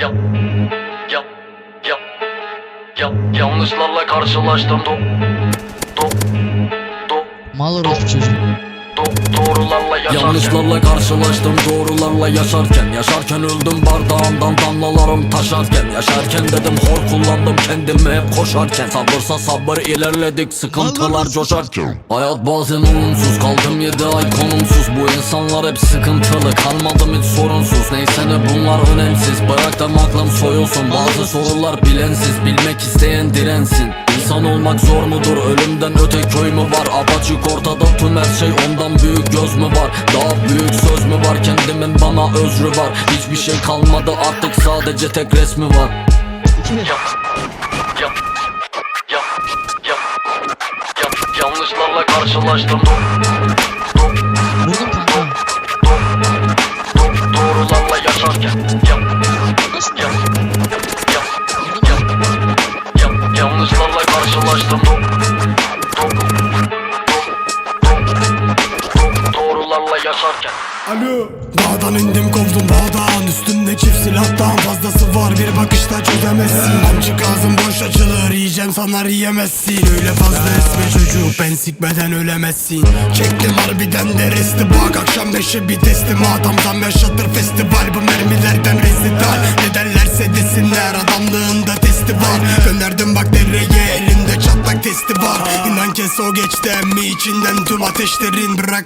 Ya, ya, ya, ya, yanlışlarla karşılaştım. Do, do, do, Mal orospu çocuğu. do, doğrularla yaşarken. Yanlışlarla karşılaştım doğrularla yaşarken. Yaşarken öldüm bardağımdan damlalarım taşarken. Yaşarken dedim hor kullandım kendimi hep koşarken. Sabırsa sabır ilerledik sıkıntılar coşarken. Hayat bazen olumsuz kaldım yedi ay konumsuz. Bu insanlar hep sıkıntılı kalmadım hiç bunlar önemsiz bıraktım aklım soyulsun. Bazı sorular bilensiz bilmek isteyen dirensin. İnsan olmak zor mudur ölümden öte köy mü var? Apaçık ortada tüm her şey ondan büyük göz mü var? Daha büyük söz mü var? Kendimin bana özrü var. Hiçbir şey kalmadı artık sadece tek resmi var. Yanlışlarla karşılaştım. Vurdum yanlışlarla karşılaştım do, do, do, do, do, doğrularla yaşarken Alo. Dağdan indim kovdum dağdan Üstümde çift silahtan fazlası var. Bir bakışta çözemezsin. Amcık ağzım boş açılır Yiyeceğim sanar yiyemezsin. Öyle fazla esme çocuk Ben sikmeden ölemezsin. Çektim harbiden de resti bak Akşam beşe bir teslim. Adamdan yaşatır festival Bu mermilerden rezital. Ne derlerse desinler Adamlığında testi var. Gönderdim bak dereye Elimde çatlak testi var. İnan kes o geçti emmi içinden tüm ateşlerin bıraktı